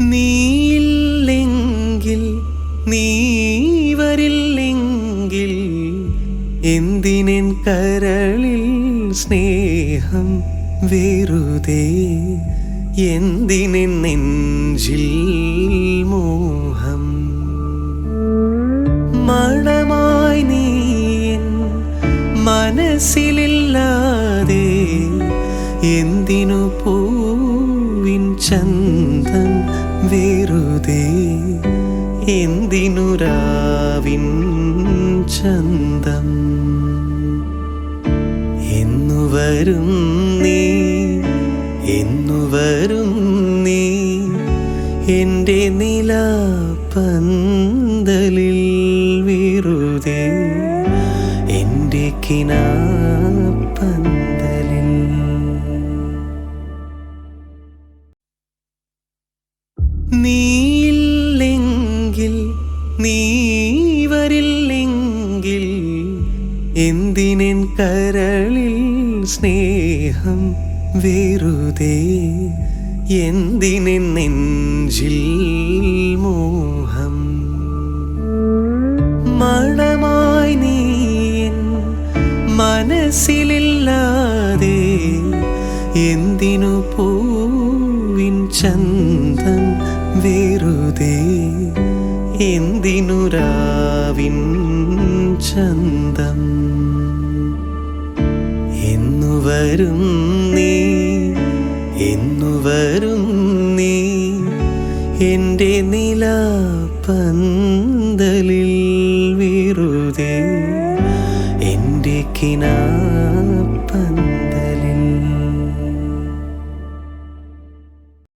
നീയില്ലെങ്കിൽ നീ വരില്ലെങ്കിൽ എന്തിനെൻ കരളിൽ സ്നേഹം വെറുതെ? എന്തിനെൻ നെഞ്ചിൽ മോഹം? മണമായി നീ മനസ്സിലില്ലാതെ എന്തിനു പൂവിൻ ചന്തം വെറുതെ എന്തിനുരാവിൻ ചന്തം? എന്നു വരും നീ എന്നു വരും നീ എന്റെ നില പന്തലിൽ വെറുതെ എന്റെ കിനാപ്പന്തലിൽ നീയില്ലെങ്കിൽ നീവരില്ലെങ്കിൽ എന്തിനെൻ കരളിൽ സ്നേഹം വെറുതെ? എന്തിനെൻ നെഞ്ചിൽ മോഹം? മണമായി നീ മനസ്സിലില്ലാതെ എന്തിനു പൂവിൻ ചന്തം വെറുതെ എന്തിനുരാവിൻ ചന്ദൻ ചന്തം എന്നു വരും നീ എന്നു വരും നീ എന്റെ നില പന്തലിൽ വെറുതെ എന്റെ കിനാ